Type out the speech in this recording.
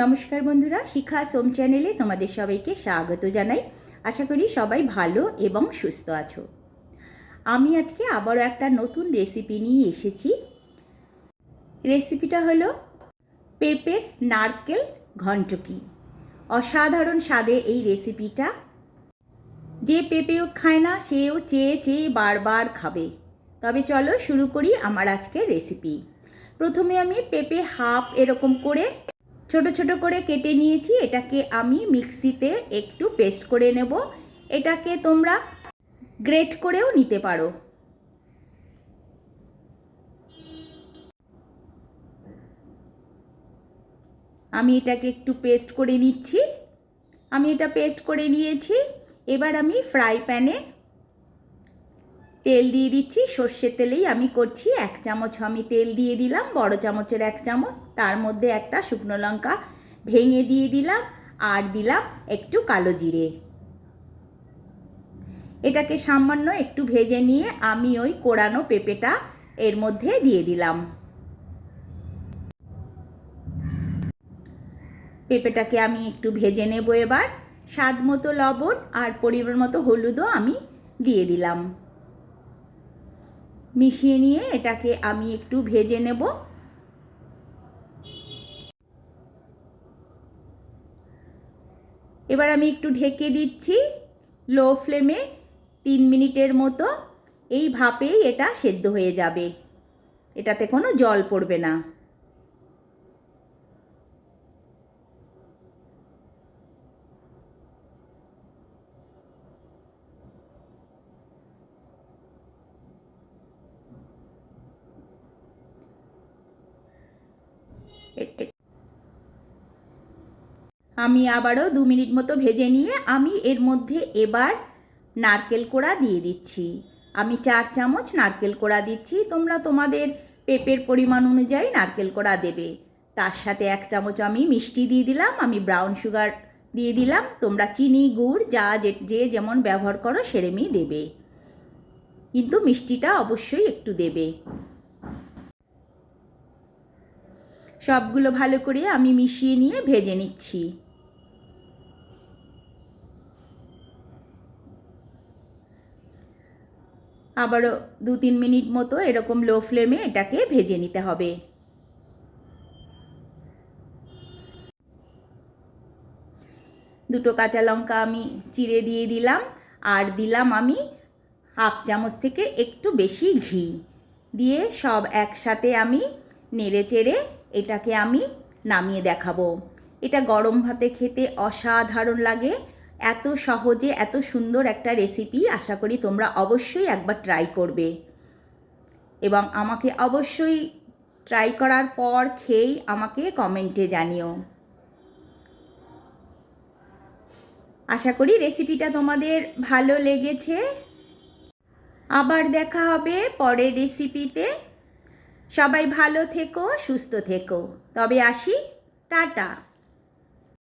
নমস্কার বন্ধুরা শিক্ষা সোম চ্যানেলে তোমাদের সবাইকে স্বাগত জানাই। আশা করি সবাই ভালো এবং সুস্থ আছো। আমি আজকে আবারও একটা নতুন রেসিপি নিয়ে এসেছি। রেসিপিটা হলো পেঁপের নারকেল ঘন্টকি। অসাধারণ স্বাদে এই রেসিপিটা। যে পেঁপেও খায় না, সেও চেয়ে চেয়ে বারবার খাবে। তবে চলো শুরু করি আমার আজকের রেসিপি। প্রথমে আমি পেঁপে হাফ এরকম করে ছোট ছোট করে কেটে নিয়েছি। এটাকে আমি মিক্সিতে একটু পেস্ট করে নেব। এটাকে তোমরা গ্রেট করেও নিতে পারো। আমি এটাকে একটু পেস্ট করে নিচ্ছি। আমি এটা পেস্ট করে নিয়েছি। এবার আমি ফ্রাই প্যানে তেল দিয়ে দিচ্ছি, সর্ষের তেলেই আমি করছি এক চামচ আমি তেল দিয়ে দিলাম, বড় চামচের এক চামচ, তার মধ্যে একটা শুকনো লঙ্কা ভেঙে দিয়ে দিলাম আর দিলাম একটু কালো জিরে। এটাকে সামান্য একটু ভেজে নিয়ে আমি ওই কোড়ানো পেঁপেটা এর মধ্যে দিয়ে দিলাম। পেঁপেটাকে আমি একটু ভেজে নেব এবার, স্বাদ মতো লবণ আর পরিমাণ মতো হলুদও আমি দিয়ে দিলাম। মিশিয়ে নিয়ে এটাকে আমি একটু ভেজে নেব। এবার আমি একটু ঢেকে দিচ্ছি লো ফ্লেমে তিন মিনিটের মতো। এই ভাপেই এটা সেদ্ধ হয়ে যাবে। এটাতে কোনো জল পড়বে না। আমি আবারও দু মিনিট মতো ভেজে নিয়ে আমি এর মধ্যে এবার নারকেল কোড়া দিয়ে দিচ্ছি। আমি চার চামচ নারকেল কোড়া দিচ্ছি। তোমরা তোমাদের পেঁপের পরিমাণ অনুযায়ী নারকেল কোড়া দেবে। তার সাথে এক চামচ আমি মিষ্টি দিয়ে দিলাম, আমি ব্রাউন সুগার দিয়ে দিলাম। তোমরা চিনি, গুড়, যা যে যেমন ব্যবহার করো সেরেমই দেবে। কিন্তু মিষ্টিটা অবশ্যই একটু দেবে। সবগুলো ভালো করে আমি মিশিয়ে নিয়ে ভেজে নিচ্ছি। আবারও দু তিন মিনিট মতো এরকম লো ফ্লেমে এটাকে ভেজে নিতে হবে। দুটো কাঁচা লঙ্কা আমি চিড়ে দিয়ে দিলাম, আর দিলাম আমি হাফ চামচ থেকে একটু বেশি ঘি। দিয়ে সব একসাথে আমি নেড়ে চেড়ে এটাকে আমি নামিয়ে দেখাবো। এটা গরম ভাতে খেতে অসাধারণ লাগে। এত সহজে, এত সুন্দর একটা রেসিপি আশা করি তোমরা অবশ্যই একবার ট্রাই করবে। এবং আমাকে অবশ্যই ট্রাই করার পর খেয়েই আমাকে কমেন্টে জানিও। আশা করি রেসিপিটা তোমাদের ভালো লেগেছে। আবার দেখা হবে পরের রেসিপিতে সবাই ভালো থেকো সুস্থ থেকো। তবে আসি টাটা।